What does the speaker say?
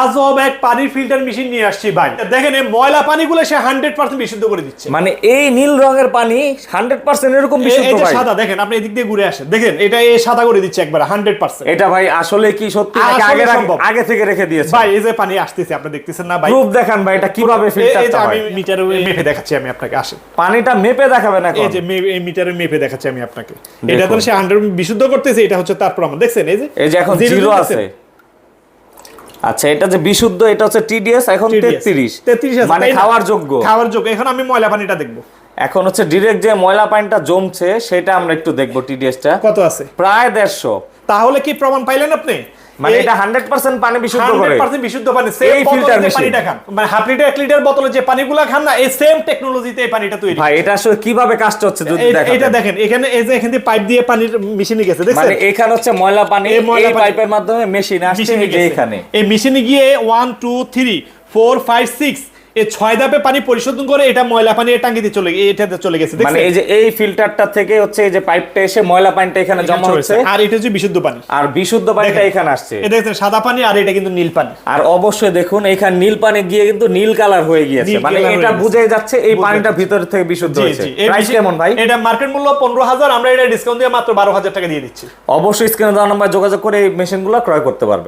আজব এক পানির ফিল্টার মেশিন নিয়ে আসছি ভাই। দেখেন এই ময়লা পানিগুলো সে হান্ড্রেড পার্সেন্ট বিশুদ্ধ করে দিচ্ছে। মানে এই নীল রঙের পানি হান্ড্রেড পার্সেন্ট এরকম বিশুদ্ধ যে ভাই। সাদা দেখেন আপনি এদিক দিয়ে ঘুরে আসেন। দেখেন এটা এই সাদা করে দিচ্ছে একবার হান্ড্রেড পার্সেন্ট। এটা ভাই আসলে কি সত্যি নাকি আগে থেকে রেখে দিয়েছে ভাই এই যে পানি আসতেছে আপনি দেখতেছেন না ভাই? প্রুফ দেখান ভাই এটা কীভাবে ফিল্টারটা আমি মিটারে মেপে দেখাচ্ছি আমি আপনাকে আসেন। পানিটা মেপে দেখাবেন এখন। এই যে এই মিটারে মেপে দেখাচ্ছি আমি আপনাকে। এটা তো সে হান্ড্রেড বিশুদ্ধ করতেছে এটা হচ্ছে তার প্রমাণ। দেখছেন এই যে এই যে এখন জিরো আছে। আচ্ছা এটা যে বিশুদ্ধ এটা হচ্ছে টিডিএস এখন TDS 33 33 আছে, মানে খাওয়ার যোগ্য। খাওয়ার যোগ্য। এখন আমি ময়লা পানিটা দেখব। এখন হচ্ছে ডিরেক্ট যে ময়লা পানিটা জমছে সেটা আমরা একটু দেখব টিডিএসটা কত আছে? প্রায় দেড়শো। তাহলে কি প্রমাণ পাইলেন আপনি? মানে এটা হান্ড্রেড পার্সেন্ট পানি বিশুদ্ধ করে। 100% বিশুদ্ধ পানি সেম ফিল্টার পানিটা খান মানে হাফ লিটার এক লিটার বোতলে যে পানিগুলো খান না এই সেম টেকনোলজিতে এই পানিটা তৈরি ভাই এটা আসলে কীভাবে কাজটা হচ্ছে যদি এটা দেখেন এখানে এই যে এখান থেকে পাইপ দিয়ে পানির মেশিনে গেছে মানে এখানে হচ্ছে ময়লা পানি এই ময়লা পাইপের মাধ্যমে মেশিন আসছে এখানে। এই মেশিনে গিয়ে one two three four five six এই ছয় ধাপে পানি পরিশোধন করে এটা ময়লা পানি এই টাঙ্কিতে চলে এটাতে চলে গেছে মানে এই যে এই ফিল্টারটা থেকে হচ্ছে এই যে পাইপটা এসে ময়লা পানিটা এখানে জমা হচ্ছে। আর এটা হচ্ছে বিশুদ্ধ পানি। আর বিশুদ্ধ পানিটা এখানে আসছে। এটা দেখছেন সাদা পানি আর এটা কিন্তু নীল পানি। আর অবশ্যই দেখুন এখানে নীল পানি গিয়ে কিন্তু নীল কালার হয়ে গিয়েছে। মানে এটা বুঝে যাচ্ছে এই পানিটা ভিতর থেকে বিশুদ্ধ হয়েছে। প্রাইস কেমন ভাই? এটা মার্কেট মূল্য পনেরো হাজার আমরা এটা ডিসকাউন্ট দিয়ে মাত্র বারো হাজার টাকা দিয়ে দিচ্ছি। অবশ্যই স্ক্রিনে দেওয়া নাম্বার যোগাযোগ করে এই মেশিনগুলো ক্রয় করতে পারবেন।